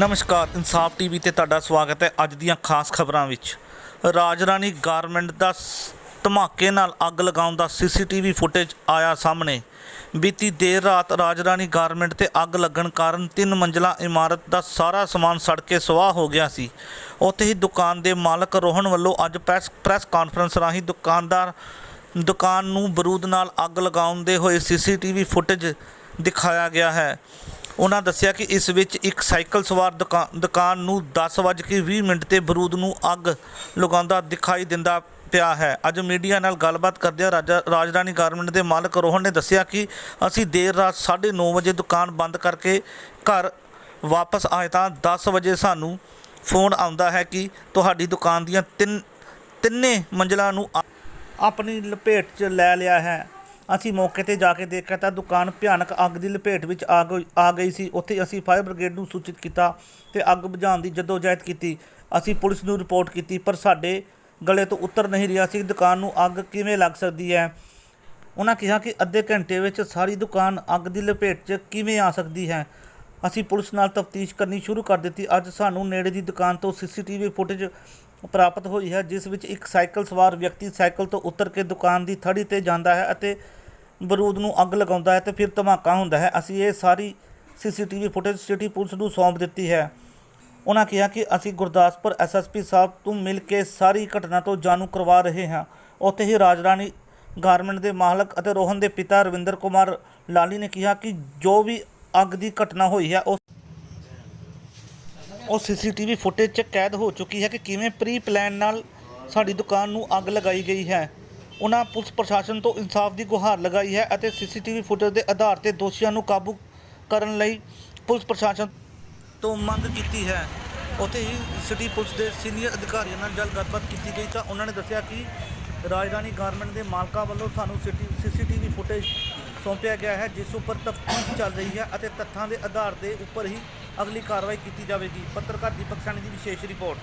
ਨਮਸਕਾਰ, ਇਨਸਾਫ ਟੀਵੀ ਤੇ ਤੁਹਾਡਾ ਸਵਾਗਤ ਹੈ ਅੱਜ ਦੀਆਂ ਖਾਸ ਖਬਰਾਂ ਵਿੱਚ। ਰਾਜਰਾਣੀ ਗਾਰਮੈਂਟ ਦਾ ਸ- ਧਮਾਕੇ ਨਾਲ ਅੱਗ ਲਗਾਉਣ ਦਾ ਸੀਸੀਟੀਵੀ ਫੁਟੇਜ ਆਇਆ ਸਾਹਮਣੇ। ਬੀਤੀ ਦੇਰ ਰਾਤ ਰਾਜਰਾਣੀ ਗਾਰਮੈਂਟ ਤੇ ਅੱਗ ਲੱਗਣ ਕਾਰਨ ਤਿੰਨ ਮੰਜ਼ਲਾ ਇਮਾਰਤ ਦਾ ਸਾਰਾ ਸਮਾਨ ਸੜ ਕੇ ਸੁਆਹ ਹੋ ਗਿਆ ਸੀ। ਉੱਥੇ ਹੀ ਦੁਕਾਨ ਦੇ ਮਾਲਕ ਰੋਹਨ ਵੱਲੋਂ ਅੱਜ ਪ੍ਰੈਸ ਪ੍ਰੈਸ ਕਾਨਫਰੰਸ ਰਾਹੀਂ ਦੁਕਾਨਦਾਰ, ਦੁਕਾਨ ਨੂੰ ਬਰੂਦ ਨਾਲ ਅੱਗ ਲਗਾਉਣ ਦੇ ਹੋਏ ਸੀਸੀਟੀਵੀ ਫੁਟੇਜ ਦਿਖਾਇਆ ਗਿਆ ਹੈ। ਉਹਨਾਂ ਦੱਸਿਆ ਕਿ ਇਸ ਵਿੱਚ ਇੱਕ ਸਾਈਕਲ ਸਵਾਰ ਦੁਕਾ- ਦੁਕਾਨ ਨੂੰ 10:20 ਮਿੰਟ ਤੇ ਬਰੂਦ ਨੂੰ ਅੱਗ ਲਗਾਉਂਦਾ ਦਿਖਾਈ ਦਿੰਦਾ ਪਿਆ ਹੈ। ਅੱਜ ਮੀਡੀਆ ਨਾਲ ਗੱਲਬਾਤ ਕਰਦਿਆਂ ਰਾਜਾ ਰਾਜਰਾਣੀ ਗਾਰਮੈਂਟ ਦੇ ਮਾਲਕ ਰੋਹਨ ਨੇ ਦੱਸਿਆ ਕਿ ਅਸੀਂ ਦੇਰ ਰਾਤ 9:30 ਵਜੇ ਦੁਕਾਨ ਬੰਦ ਕਰਕੇ ਘਰ ਵਾਪਸ ਆਏ ਤਾਂ 10 ਵਜੇ ਸਾਨੂੰ ਫੋਨ ਆਉਂਦਾ ਹੈ ਕਿ ਤੁਹਾਡੀ ਦੁਕਾਨ ਦੀਆਂ ਤਿੰਨ, ਤਿੰਨੇ ਮੰਜ਼ਲਾਂ ਨੂੰ ਅ- ਆਪਣੀ ਲਪੇਟ 'ਚ ਲੈ ਲਿਆ ਹੈ। ਅਸੀਂ ਮੌਕੇ ਤੇ ਜਾ ਕੇ ਦੇਖਿਆ ਤਾਂ ਦੁਕਾਨ ਭਿਆਨਕ ਅੱਗ ਦੀ ਲਪੇਟ ਵਿੱਚ ਆ ਗਈ ਆ ਗਈ ਸੀ। ਉੱਥੇ ਅਸੀਂ ਫਾਇਰ ਬ੍ਰਿਗੇਡ ਨੂੰ ਸੂਚਿਤ ਕੀਤਾ ਤੇ ਅੱਗ ਬੁਝਾਉਣ ਦੀ ਜਦੋਜਹਿਦ ਕੀਤੀ। ਅਸੀਂ ਪੁਲਿਸ ਨੂੰ ਰਿਪੋਰਟ ਕੀਤੀ, ਪਰ ਸਾਡੇ ਗਲੇ ਤੋਂ ਉਤਰ ਨਹੀਂ ਰਿਹਾ ਸੀ ਦੁਕਾਨ ਨੂੰ ਅੱਗ ਕਿਵੇਂ ਲੱਗ ਸਕਦੀ ਹੈ। ਉਹਨਾਂ ਕਿਹਾ ਕਿ ਅੱਧੇ ਘੰਟੇ ਵਿੱਚ ਸਾਰੀ ਦੁਕਾਨ ਅੱਗ ਦੀ ਲਪੇਟ 'ਚ ਕਿਵੇਂ ਆ ਸਕਦੀ ਹੈ। ਅਸੀਂ ਪੁਲਿਸ ਨਾਲ ਤਫਤੀਸ਼ ਕਰਨੀ ਸ਼ੁਰੂ ਕਰ ਦਿੱਤੀ। ਅੱਜ ਸਾਨੂੰ ਨੇੜੇ ਦੀ ਦੁਕਾਨ ਤੋਂ ਸੀਸੀਟੀਵੀ ਫੁਟੇਜ ਪ੍ਰਾਪਤ ਹੋਈ ਹੈ, ਜਿਸ ਵਿੱਚ ਇੱਕ ਸਾਈਕਲ ਸਵਾਰ ਵਿਅਕਤੀ ਸਾਈਕਲ ਤੋਂ ਉਤਰ ਕੇ ਦੁਕਾਨ ਦੀ ਥੜੀ ਤੇ ਜਾਂਦਾ ਹੈ ਅਤੇ ਬਰੂਦ ਨੂੰ ਅੱਗ ਲਗਾਉਂਦਾ ਹੈ ਤੇ ਫਿਰ ਧਮਾਕਾ ਹੁੰਦਾ ਹੈ। ਅਸੀਂ ਇਹ ਸਾਰੀ ਸੀਸੀਟੀਵੀ ਫੁਟੇਜ ਸਿਟੀ ਪੁਲਿਸ ਨੂੰ ਸੌਂਪ ਦਿੱਤੀ ਹੈ। ਉਹਨਾਂ ਕਿਹਾ ਕਿ ਅਸੀਂ ਗੁਰਦਾਸਪੁਰ ਐਸਐਸਪੀ ਸਾਹਿਬ ਤੋਂ ਮਿਲ ਕੇ ਸਾਰੀ ਘਟਨਾ ਤੋਂ ਜਾਣੂ ਕਰਵਾ ਰਹੇ ਹਾਂ। ਉੱਥੇ ਹੀ ਰਾਜਰਾਣੀ ਗਾਰਮੈਂਟ ਦੇ ਮਾਲਕ ਅਤੇ ਰੋਹਨ ਦੇ ਪਿਤਾ ਰਵਿੰਦਰ ਕੁਮਾਰ ਲਾਲੀ ਨੇ ਕਿਹਾ ਕਿ ਜੋ ਵੀ ਅੱਗ ਦੀ ਘਟਨਾ ਹੋਈ ਹੈ, ਉਹ ਉਹ ਸੀਸੀਟੀਵੀ ਫੁਟੇਜ 'ਚ ਕੈਦ ਹੋ ਚੁੱਕੀ ਹੈ ਕਿ ਕਿਵੇਂ ਪ੍ਰੀ ਪਲਾਨ ਨਾਲ ਸਾਡੀ ਦੁਕਾਨ ਨੂੰ ਅੱਗ ਲਗਾਈ ਗਈ ਹੈ। ਉਹਨਾਂ ਪੁਲਿਸ ਪ੍ਰਸ਼ਾਸਨ ਤੋਂ ਇਨਸਾਫ ਦੀ ਗੁਹਾਰ ਲਗਾਈ ਹੈ ਅਤੇ ਸੀਸੀਟੀਵੀ ਫੁਟੇਜ ਦੇ ਆਧਾਰ ਤੇ ਦੋਸ਼ੀਆਂ ਨੂੰ ਕਾਬੂ ਕਰਨ ਲਈ ਪੁਲਿਸ ਪ੍ਰਸ਼ਾਸਨ ਤੋਂ ਮੰਗ ਕੀਤੀ ਹੈ। ਉੱਥੇ ਹੀ ਸਿਟੀ ਪੁਲਿਸ ਦੇ ਸੀਨੀਅਰ ਅਧਿਕਾਰੀਆਂ ਨਾਲ ਜਲ ਗੱਲਬਾਤ ਕੀਤੀ ਗਈ ਤਾਂ ਉਹਨਾਂ ਨੇ ਦੱਸਿਆ ਕਿ ਰਾਜਧਾਨੀ ਗਾਰਮੈਂਟ ਦੇ ਮਾਲਕਾਂ ਵੱਲੋਂ ਸਾਨੂੰ ਸਿਟੀ ਸੀਸੀਟੀਵੀ ਫੁਟੇਜ ਸੌਂਪਿਆ ਗਿਆ ਹੈ, ਜਿਸ ਉੱਪਰ ਤਫਤੀਸ਼ ਚੱਲ ਰਹੀ ਹੈ ਅਤੇ ਤੱਥਾਂ ਦੇ ਆਧਾਰ ਦੇ ਉੱਪਰ ਹੀ ਅਗਲੀ ਕਾਰਵਾਈ ਕੀਤੀ ਜਾਵੇਗੀ। ਪੱਤਰਕਾਰ ਦੀਪਕ ਸਾਨੀ ਦੀ ਵਿਸ਼ੇਸ਼ ਰਿਪੋਰਟ।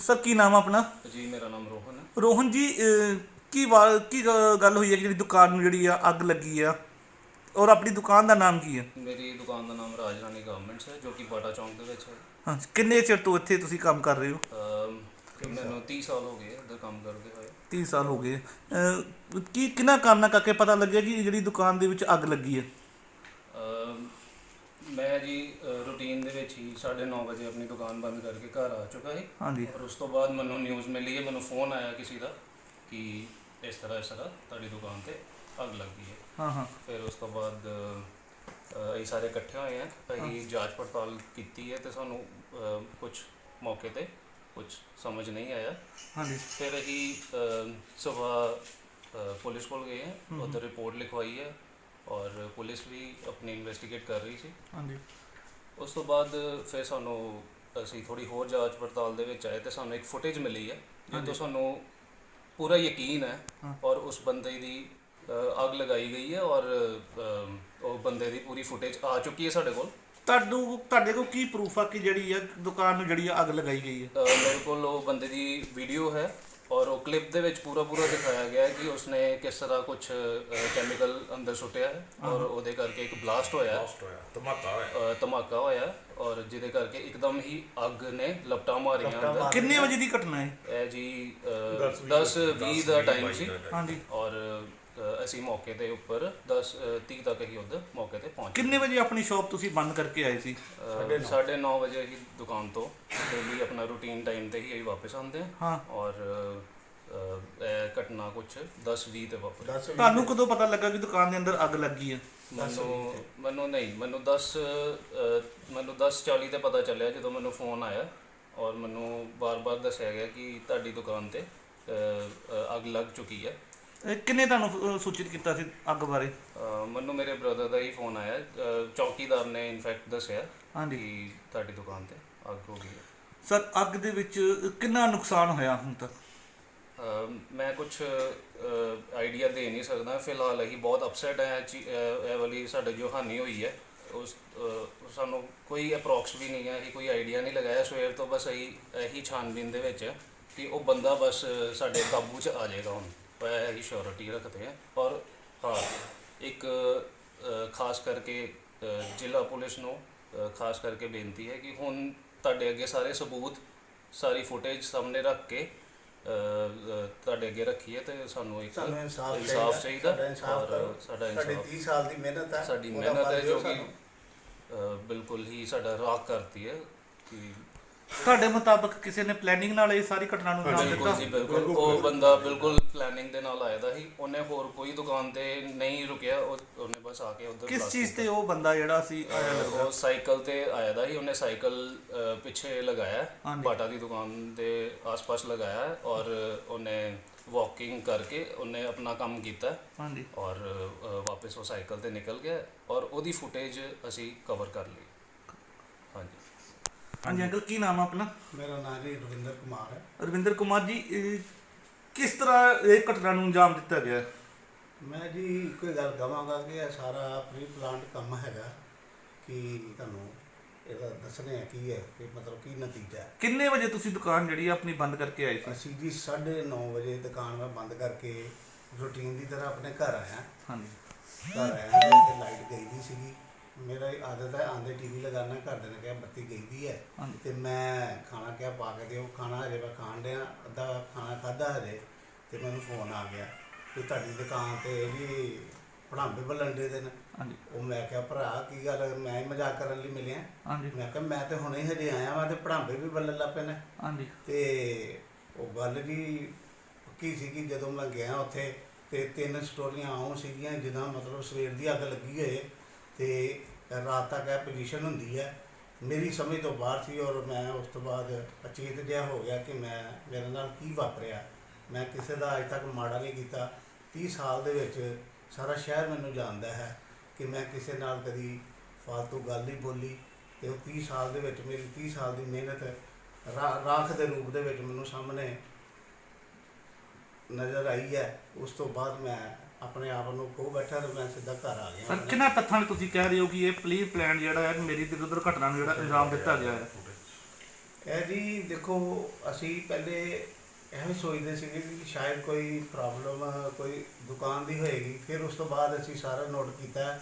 ਸਰ ਕੀ ਨਾਮ ਆ ਆਪਣਾ? ਜੀ ਮੇਰਾ ਨਾਮ ਰੋਹਨ ਹੈ। ਰੋਹਨ ਜੀ ਅਹ ਕੀ ਵਾ- ਕੀ ਗ- ਗੱਲ ਹੋਈ ਹੈ ਕਿ ਜਿਹੜੀ ਦੁਕਾਨ ਨੂੰ ਜਿਹੜੀ ਆ ਅੱਗ ਲੱਗੀ ਆ? ਔਰ ਆਪਣੀ ਦੁਕਾਨ ਦਾ ਨਾਮ ਕੀ ਹੈ? ਮੇਰੀ ਦੁਕਾਨ ਦਾ ਨਾਮ ਰਾਜਰਾਣੀ ਗਾਰਮੈਂਟਸ ਹੈ ਜੋ ਕਿ ਬਾਟਾ ਚੌਂਕ ਦੇ ਵਿੱਚ ਹੈ। ਹਾਂ ਕਿੰਨੇ ਚਿਰ ਤੋਂ ਇੱਥੇ ਤੁਸੀਂ ਕੰਮ ਕਰ ਰਹੇ ਹੋ? ਅਮ, ਮੈਨੂੰ 30 ਸਾਲ ਹੋ ਗਏ ਇੱਧਰ ਕੰਮ ਕਰਦੇ ਹੋਏ। 30 ਸਾਲ ਹੋ ਗਏ। ਅਹ ਕੀ ਕਿੰਨਾ ਕਾਰਨਾਂ ਕਰਕੇ ਪਤਾ ਲੱਗਿਆ ਕਿ ਜਿਹੜੀ ਦੁਕਾਨ ਦੇ ਵਿੱਚ ਅੱਗ ਲੱਗੀ ਹੈ? ਮੈਂ ਜੀ ਰੂਟੀਨ ਦੇ ਵਿੱਚ ਹੀ 9:30 ਵਜੇ ਆਪਣੀ ਦੁਕਾਨ ਬੰਦ ਕਰਕੇ ਘਰ ਆ ਚੁੱਕਾ ਸੀ। ਹਾਂਜੀ। ਔਰ ਉਸ ਤੋਂ ਬਾਅਦ ਮੈਨੂੰ ਨਿਊਜ਼ ਮਿਲੀ ਹੈ ਮੈਨੂੰ ਫੋਨ ਆਇਆ ਕਿਸੇ ਦਾ ਕਿ ਇਸ ਤਰ੍ਹਾਂ ਇਸ ਤਰ੍ਹਾਂ ਤੁਹਾਡੀ ਦੁਕਾਨ ਤੇ ਅੱਗ ਲੱਗੀ ਹੈ। ਹਾਂ ਹਾਂ। ਫਿਰ ਉਸ ਤੋਂ ਬਾਅਦ ਅ, ਅਸੀਂ ਸਾਰੇ ਇਕੱਠੇ ਹੋਏ ਆ ਅਸੀਂ ਜਾਂਚ ਪੜਤਾਲ ਕੀਤੀ ਹੈ ਤੇ ਸਾਨੂੰ ਕੁਝ ਮੌਕੇ ਤੇ ਕੁਝ ਸਮਝ ਨਹੀਂ ਆਇਆ। ਹਾਂਜੀ। ਫਿਰ ਅਸੀਂ ਸਵੇਰ ਪੁਲਿਸ ਕੋਲ ਗਏ ਹਾਂ ਉੱਧਰ ਰਿਪੋਰਟ ਲਿਖਵਾਈ ਹੈ ਔਰ ਪੁਲਿਸ ਵੀ ਆਪਣੀ ਇਨਵੈਸਟੀਗੇਟ ਕਰ ਰਹੀ ਸੀ। ਹਾਂਜੀ। ਉਸ ਤੋਂ ਬਾਅਦ ਫਿਰ ਸਾਨੂੰ ਅਸੀਂ ਥੋੜੀ ਹੋਰ ਜਾਂਚ ਪੜਤਾਲ ਦੇ ਵਿੱਚ ਆਏ ਤੇ ਸਾਨੂੰ ਇੱਕ ਫੁਟੇਜ ਮਿਲੀ ਹੈ ਜਿਸ ਤੋਂ ਸਾਨੂੰ ਪੂਰਾ ਯਕੀਨ ਹੈ। ਔਰ ਉਸ ਬੰਦੇ ਦੀ ਅੱਗ ਲਗਾਈ ਗਈ ਹੈ ਔਰ ਉਹ ਬੰਦੇ ਦੀ ਪੂਰੀ ਫੁਟੇਜ ਆ ਚੁੱਕੀ ਹੈ ਸਾਡੇ ਕੋਲ। ਤੁਹਾਨੂੰ ਤੁਹਾਡੇ ਕੋਲ ਕੀ ਪ੍ਰੂਫ ਆ ਕਿ ਜਿਹੜੀ ਆ ਦੁਕਾਨ ਨੂੰ ਜਿਹੜੀ ਆ ਅੱਗ ਲਗਾਈ ਗਈ ਹੈ? ਮੇਰੇ ਕੋਲ ਉਹ ਬੰਦੇ ਦੀ ਵੀਡੀਓ ਹੈ। ਔਰ ਉਹ ਕਲਿੱਪ ਦੇ ਵਿੱਚ ਪੂਰਾ ਪੂਰਾ ਦਿਖਾਇਆ ਗਿਆ ਹੈ ਕਿ ਉਸਨੇ ਕਿਸ ਤਰ੍ਹਾਂ ਕੁਝ ਕੈਮੀਕਲ ਅੰਦਰ ਸੁੱਟਿਆ ਹੈ ਔਰ ਉਹਦੇ ਕਰਕੇ ਇੱਕ ਬਲਾਸਟ ਹੋਇਆ ਹੈ। ਹੋਇਆ ਧਮਾਕਾ ਹੋਇਆ। ਅ, ਧਮਾਕਾ ਹੋਇਆ ਔਰ ਜਿਹਦੇ ਕਰਕੇ ਇੱਕਦਮ ਹੀ ਅੱਗ ਨੇ ਲਪਟਾਂ ਮਾਰੀਆਂ ਅੰਦਰ। ਕਿੰਨੇ ਵਜੇ ਦੀ ਘਟਨਾ ਹੈ? ਇਹ ਜੀ 10 20 ਦਾ ਟਾਈਮ ਸੀ। ਹਾਂਜੀ। ਅਸੀਂ ਮੌਕੇ ਦੇ ਉੱਪਰ 10 30 ਤੱਕ ਹੀ ਉੱਧਰ ਮੌਕੇ ਤੇ ਪਹੁੰਚੇ। ਕਿੰਨੇ ਵਜੇ ਆਪਣੀ ਸ਼ਾਪ ਤੁਸੀਂ ਬੰਦ ਕਰਕੇ ਆਏ ਸੀ? ਅ, ਸਾਢੇ 9 ਵਜੇ ਹੀ ਦੁਕਾਨ ਤੋਂ। ਡੇਲੀ ਆਪਣਾ ਰੂਟੀਨ ਟਾਈਮ ਤੇ ਹੀ ਅਸੀਂ ਵਾਪਸ ਆਉਂਦੇ ਹਾਂ। ਹਾਂ। ਔਰ ਅ, ਇਹ ਘਟਨਾ ਕੁਝ 10 20 ਤੇ ਵਾਪਰੀ ਤੁਹਾਨੂੰ ਕਦੋਂ ਪਤਾ ਲੱਗਾ ਕਿ ਦੁਕਾਨ ਦੇ ਅੰਦਰ ਅੱਗ ਲੱਗੀ ਹੈ? ਮੈਨੂੰ ਮੈਨੂੰ ਨਹੀਂ ਮੈਨੂੰ 10 ਅ, ਮੈਨੂੰ 10 40 ਤੇ ਪਤਾ ਚੱਲਿਆ ਜਦੋਂ ਮੈਨੂੰ ਫੋਨ ਆਇਆ। ਔਰ ਮੈਨੂੰ ਬਾਰ-ਬਾਰ ਦੱਸਿਆ ਗਿਆ ਕਿ ਤੁਹਾਡੀ ਦੁਕਾਨ ਤੇ ਅ, ਅ, ਅੱਗ ਲੱਗ ਚੁੱਕੀ ਹੈ। ਕਿੰਨੇ ਤੁਹਾਨੂੰ ਅਹ, ਸੂਚਿਤ ਕੀਤਾ ਸੀ ਅੱਗ ਬਾਰੇ? ਮੈਨੂੰ ਮੇਰੇ ਬ੍ਰਦਰ ਦਾ ਹੀ ਫੋਨ ਆਇਆ। ਚੌਕੀਦਾਰ ਨੇ ਇਨਫੈਕਟ ਦੱਸਿਆ ਹਾਂਜੀ। ਕਿ ਤੁਹਾਡੀ ਦੁਕਾਨ ਤੇ ਅੱਗ ਹੋ ਗਈ ਹੈ। ਸਰ ਅੱਗ ਦੇ ਵਿੱਚ ਕਿੰਨਾ ਨੁਕਸਾਨ ਹੋਇਆ ਹੁਣ ਤੱਕ? ਮੈਂ ਕੁਝ ਆਈਡੀਆ ਦੇ ਨਹੀਂ ਸਕਦਾ। ਫਿਲਹਾਲ ਅਸੀਂ ਬਹੁਤ ਅਪਸੈਟ ਹੈ। ਇਹ ਵਾਲੀ ਸਾਡੇ ਜੋ ਹਾਨੀ ਹੋਈ ਹੈ ਉਸ ਅਹ, ਸਾਨੂੰ ਕੋਈ ਅਪਰੋਕਸ ਵੀ ਨਹੀਂ ਹੈ। ਅਸੀਂ ਕੋਈ ਆਈਡੀਆ ਨਹੀਂ ਲਗਾਇਆ। ਸਵੇਰ ਤੋਂ ਬਸ ਇਹੀ ਇਹੀ ਛਾਨਬੀਨ ਦੇ ਵਿੱਚ ਕਿ ਉਹ ਬੰਦਾ ਬਸ ਸਾਡੇ ਕਾਬੂ 'ਚ ਆ ਜਾਏਗਾ ਹੁਣ। ਇਹੀ ਸ਼ੋਰਿਟੀ ਰੱਖਦੇ ਆ। ਔਰ ਹਾਂ ਇੱਕ ਖਾਸ ਕਰਕੇ ਜ਼ਿਲ੍ਹਾ ਪੁਲਿਸ ਨੂੰ ਖਾਸ ਕਰਕੇ ਬੇਨਤੀ ਹੈ ਕਿ ਹੁਣ ਤੁਹਾਡੇ ਅੱਗੇ ਸਾਰੇ ਸਬੂਤ ਸਾਰੀ ਫੁਟੇਜ ਸਾਹਮਣੇ ਰੱਖ ਕੇ ਤੁਹਾਡੇ ਅੱਗੇ ਰੱਖੀਏ ਤੇ ਸਾਨੂੰ ਇੱਕ ਸਾਨੂੰ ਇਨਸਾਫ ਚਾਹੀਦਾ। ਸਾਡਾ ਇਨਸਾਫ ਔਰ ਕਰੋ। ਸਾਡਾ ਸਾਡੀ ਇਨਸਾਫ 30 ਸਾਲ ਦੀ ਮਿਹਨਤ ਹੈ। ਸਾਡੀ ਮਿਹਨਤ ਹੈ ਜੋ ਕਿ ਬਿਲਕੁਲ ਹੀ ਸਾਡਾ ਰਾਖ ਕਰਤੀ ਹੈ ਕਿ ਤੁਹਾਡੇ ਮੁਤਾਬਕ ਕਿਸੇ ਨੇ ਪਲੈਨਿੰਗ ਨਾਲ ਇਹ ਸਾਰੀ ਘਟਨਾ ਨੂੰ ਅੰਜਾਮ ਬਿਲਕੁਲ ਦਿੱਤਾ ਜੀ ਬਿਲਕੁਲ। ਉਹ ਬੰਦਾ ਬਿਲਕੁਲ ਪਲੈਨਿੰਗ ਦੇ ਨਾਲ ਆਇਆ ਦਾ ਸੀ। ਉਹਨੇ ਹੋਰ ਕੋਈ ਦੁਕਾਨ ਤੇ ਨਹੀਂ ਰੁਕਿਆ। ਉਹ ਉਹਨੇ ਬਸ ਆ ਕੇ ਉਧਰ ਕਿਸ ਚੀਜ਼ ਤੇ ਉਹ ਬੰਦਾ ਜਿਹੜਾ ਸੀ ਆਇਆ ਲੱਗਦਾ ਉਹ ਸਾਈਕਲ ਤੇ ਆਇਆ ਦਾ ਸੀ। ਉਹਨੇ ਸਾਈਕਲ ਪਿੱਛੇ ਲਗਾਇਆ। ਹਾਂਜੀ। ਬਾਟਾ ਦੀ ਦੁਕਾਨ ਦੇ ਆਸ-ਪਾਸ ਲਗਾਇਆ ਹੈ ਔਰ ਉਹਨੇ ਵਾਕਿੰਗ ਕਰਕੇ ਉਹਨੇ ਆਪਣਾ ਕੰਮ ਕੀਤਾ। ਹਾਂਜੀ। ਔਰ ਵਾਪਸ ਉਹ ਸਾਈਕਲ ਤੇ ਨਿਕਲ ਗਿਆ। ਔਰ ਉਹਦੀ ਫੁਟੇਜ ਅਸੀਂ ਕਵਰ ਕਰ ਲਈ। ਹਾਂਜੀ ਅੰਕਲ ਕੀ ਨਾਮ ਆ ਆਪਣਾ? ਮੇਰਾ ਨਾਮ ਜੀ ਰਵਿੰਦਰ ਕੁਮਾਰ ਹੈ। ਰਵਿੰਦਰ ਕੁਮਾਰ ਜੀ ਇਹ ਕਿਸ ਤਰ੍ਹਾਂ ਇਹ ਘਟਨਾ ਨੂੰ ਅੰਜਾਮ ਦਿੱਤਾ ਗਿਆ? ਮੈਂ ਜੀ ਕੋਈ ਗੱਲ ਕਵਾਂਗਾ ਕਿ ਇਹ ਸਾਰਾ ਪ੍ਰੀ ਪਲਾਨਡ ਕੰਮ ਹੈਗਾ ਕਿ ਤੁਹਾਨੂੰ ਇਹਦਾ ਦੱਸਣੇ ਆ ਕੀ ਹੈ ਕਿ ਮਤਲਬ ਕੀ ਨਤੀਜਾ ਹੈ। ਕਿੰਨੇ ਵਜੇ ਤੁਸੀਂ ਦੁਕਾਨ ਜਿਹੜੀ ਆ ਆਪਣੀ ਬੰਦ ਕਰਕੇ ਆਏ ਸੀ? ਅਸੀਂ ਜੀ 9:30 ਵਜੇ ਦੁਕਾਨ ਮੈਂ ਬੰਦ ਕਰਕੇ ਰੂਟੀਨ ਦੀ ਤਰ੍ਹਾਂ ਆਪਣੇ ਘਰ ਆਇਆ। ਹਾਂਜੀ। ਘਰ ਆਇਆ ਤੇ ਲਾਈਟ ਗਈ ਦੀ ਸੀਗੀ। ਮੇਰਾ ਇਹ ਆਦਤ ਹੈ ਆਂਦੇ ਟੀਵੀ ਲਗਾਉਣਾ ਘਰ ਦੇ ਨੇ ਕਿਹਾ ਬੱਤੀ ਗਈ ਦੀ ਹੈ। ਹਾਂਜੀ। ਤੇ ਮੈਂ ਖਾਣਾ ਕਿਹਾ ਪਾ ਕੇ ਦਿਓ। ਖਾਣਾ ਹਜੇ ਮੈਂ ਖਾਣ ਡਿਆ ਅੱਧਾ ਖਾਣਾ ਖਾਦਾ ਹਜੇ ਤੇ ਮੈਨੂੰ ਫੋਨ ਆ ਗਿਆ। ਕਿ ਤੁਹਾਡੀ ਦੁਕਾਨ ਤੇ ਜੀ ਪੜਾਂਬੇ ਬਲੰਡੇ ਦੇ ਨੇ। ਹਾਂਜੀ। ਉਹ ਮੈਂ ਕਿਹਾ ਭਰਾ ਕੀ ਗੱਲ ਮੈਂ ਹੀ ਮਜ਼ਾਕ ਕਰਨ ਲਈ ਮਿਲਿਆ। ਹਾਂਜੀ। ਮੈਂ ਕਿਹਾ ਮੈਂ ਤੇ ਹੁਣੇ ਹੀ ਹਜੇ ਆਇਆ ਵਾਂ ਤੇ ਪੜਾਂਬੇ ਵੀ ਬੱਲਣ ਲੱਗ ਪਏ ਨੇ। ਹਾਂਜੀ। ਤੇ ਉਹ ਗੱਲ ਜੀ ਪੱਕੀ ਸੀਗੀ ਜਦੋਂ ਮੈਂ ਗਿਆ ਉੱਥੇ ਤੇ ਤਿੰਨ ਸਟੋਰੀਆਂ ਆਉਂ ਸੀਗੀਆਂ ਜਿੱਦਾਂ ਮਤਲਬ ਸਵੇਰ ਦੀ ਅੱਗ ਲੱਗੀ ਹੋਏ। ਤੇ ਰਾਤ ਤੱਕ ਇਹ ਪੋਜੀਸ਼ਨ ਹੁੰਦੀ ਹੈ। ਮੇਰੀ ਸਮਝ ਤੋਂ ਬਾਹਰ ਸੀ ਔਰ ਮੈਂ ਉਸ ਤੋਂ ਬਾਅਦ ਅਚੇਤ ਜਿਹਾ ਹੋ ਗਿਆ ਕਿ ਮੈਂ ਮੇਰੇ ਨਾਲ ਕੀ ਵਾਪਰਿਆ। ਮੈਂ ਕਿਸੇ ਦਾ ਅਜ ਤੱਕ ਮਾੜਾ ਨਹੀਂ ਕੀਤਾ। 30 ਸਾਲ ਦੇ ਵਿੱਚ ਸਾਰਾ ਸ਼ਹਿਰ ਮੈਨੂੰ ਜਾਣਦਾ ਹੈ ਕਿ ਮੈਂ ਕਿਸੇ ਨਾਲ ਕਦੀ ਫालतू ਗੱਲ ਨਹੀਂ ਬੋਲੀ ਤੇ ਉਹ 30 ਸਾਲ ਦੇ ਵਿੱਚ ਮੇਰੀ 30 ਸਾਲ ਦੀ ਮਿਹਨਤ ਰਾਖ ਦੇ ਰੂਪ ਦੇ ਵਿੱਚ ਮੈਨੂੰ ਸਾਹਮਣੇ ਨਜ਼ਰ ਆਈ ਹੈ। ਉਸ ਤੋਂ ਬਾਅਦ ਮੈਂ ਆਪਣੇ ਆਪ ਨੂੰ ਖੋ ਬੈਠਾ ਤੇ ਮੈਂ ਸਿੱਧਾ ਘਰ ਆ ਗਿਆ। ਸਰ ਕਿੰਨਾ ਤੱਥਾਂ 'ਚ ਤੁਸੀਂ ਕਹਿ ਰਹੇ ਹੋ ਕਿ ਇਹ ਪਲੀ ਪਲਾਨ ਜਿਹੜਾ ਹੈ ਮੇਰੀ ਤੇ ਉਧਰ ਘਟਨਾ ਨੂੰ ਜਿਹੜਾ ਅੰਜਾਮ ਦਿੱਤਾ ਗਿਆ ਹੈ? ਇਹ ਜੀ ਦੇਖੋ ਅਸੀਂ ਪਹਿਲੇ ਇਹੋ ਸੋਚਦੇ ਸੀਗੇ ਕਿ ਸ਼ਾਇਦ ਕੋਈ ਪ੍ਰੋਬਲਮ ਕੋਈ ਦੁਕਾਨ ਦੀ ਹੋਏਗੀ। ਫਿਰ ਉਸ ਤੋਂ ਬਾਅਦ ਅਸੀਂ ਸਾਰਾ ਨੋਟ ਕੀਤਾ।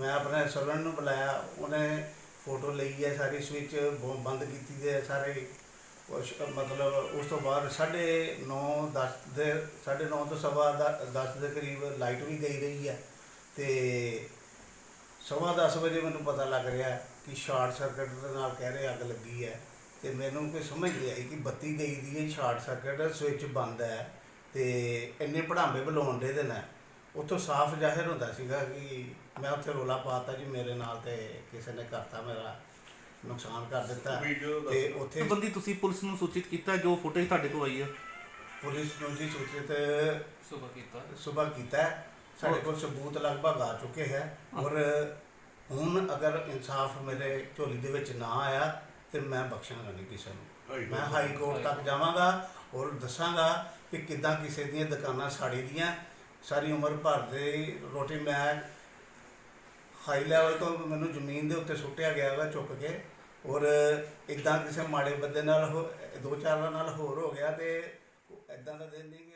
ਮੈਂ ਆਪਣੇ ਸਰਵੈਂਟ ਨੂੰ ਬੁਲਾਇਆ। ਉਹਨੇ ਫੋਟੋ ਲਈ ਹੈ ਸਾਰੀ ਸਵਿਚ ਬੰਦ ਕੀਤੀ ਦੇ ਸਾਰੇ ਕੁਛ, ਮਤਲਬ ਉਸ ਤੋਂ ਬਾਅਦ 9:30 10 ਦੇ 9:30 ਤੋਂ ਸਵਾ 10 ਦੇ ਕਰੀਬ ਲਾਈਟ ਵੀ ਗਈ ਰਹੀ ਹੈ ਤੇ ਸਵਾ 10 ਵਜੇ ਮੈਨੂੰ ਪਤਾ ਲੱਗ ਰਿਹਾ ਕਿ ਸ਼ਾਰਟ ਸਰਕਟ ਦੇ ਨਾਲ ਕਹਿ ਰਹੇ ਅੱਗ ਲੱਗੀ ਹੈ ਤੇ ਮੈਨੂੰ ਕੋਈ ਸਮਝ ਨਹੀਂ ਆਈ ਕਿ ਬੱਤੀ ਗਈ ਦੀ ਹੈ, ਸ਼ਾਰਟ ਸਰਕਟ ਸਵਿਚ ਬੰਦ ਹੈ ਤੇ ਇੰਨੇ ਪੜਾਂਬੇ ਬੁਲਾਉਣ ਦੇ ਦੇ ਨੇ ਉੱਥੋਂ ਸਾਫ਼ ਜ਼ਾਹਿਰ ਹੁੰਦਾ ਸੀਗਾ ਕਿ ਮੈਂ ਉੱਥੇ ਰੋਲਾ ਪਾਤਾ ਜੀ ਮੇਰੇ ਨਾਲ ਤੇ ਕਿਸੇ ਨੇ ਕਰਤਾ ਮੇਰਾ ਨੁਕਸਾਨ ਕਰ ਦਿੱਤਾ ਤੇ ਉੱਥੇ ਬੰਦੀ ਤੁਸੀਂ ਪੁਲਿਸ ਨੂੰ ਸੂਚਿਤ ਕੀਤਾ ਜੋ ਫੁਟੇਜ ਤੁਹਾਡੇ ਕੋਲ ਆਈ ਹੈ? ਪੁਲਿਸ ਨੂੰ ਜੀ ਸੂਚਿਤ ਸੁਬਾ ਕੀਤਾ। ਸੁਬਾ ਕੀਤਾ ਹੈ। ਸਾਡੇ ਕੋਲ ਸਬੂਤ ਲਗਭਗ ਆ ਚੁੱਕੇ ਹੈ। ਔਰ ਹੁਣ ਅਗਰ ਇਨਸਾਫ ਮੇਰੇ ਝੋਲੀ ਦੇ ਵਿੱਚ ਨਾ ਆਇਆ ਤੇ ਮੈਂ ਬਖਸ਼ਾਂਗਾ ਨਹੀਂ ਕਿਸੇ ਨੂੰ। ਮੈਂ ਹਾਈ ਕੋਰਟ ਤੱਕ ਜਾਵਾਂਗਾ ਔਰ ਦੱਸਾਂਗਾ ਕਿ ਕਿਦਾਂ ਕਿਸੇ ਦੀਆਂ ਦੁਕਾਨਾਂ ਸਾੜੀ ਦੀਆਂ। ਸਾਰੀ ਉਮਰ ਭਰ ਦੇ ਰੋਟੀ ਮੈਂ ਹਾਈ ਲੈਵਲ ਤੋਂ ਮੈਨੂੰ ਜ਼ਮੀਨ ਦੇ ਉੱਤੇ ਸੁੱਟਿਆ ਗਿਆ ਵਾ ਚੁੱਕ ਕੇ। ਔਰ ਇਦਾਂ ਕਿਸੇ ਮਾੜੇ ਬੰਦੇ ਨਾਲ ਹੋ- ਦੋ ਚਾਰਾਂ ਨਾਲ ਹੋਰ ਹੋ ਗਿਆ ਤੇ ਇਦਾਂ ਦਾ ਦਿਨ ਨਹੀਂ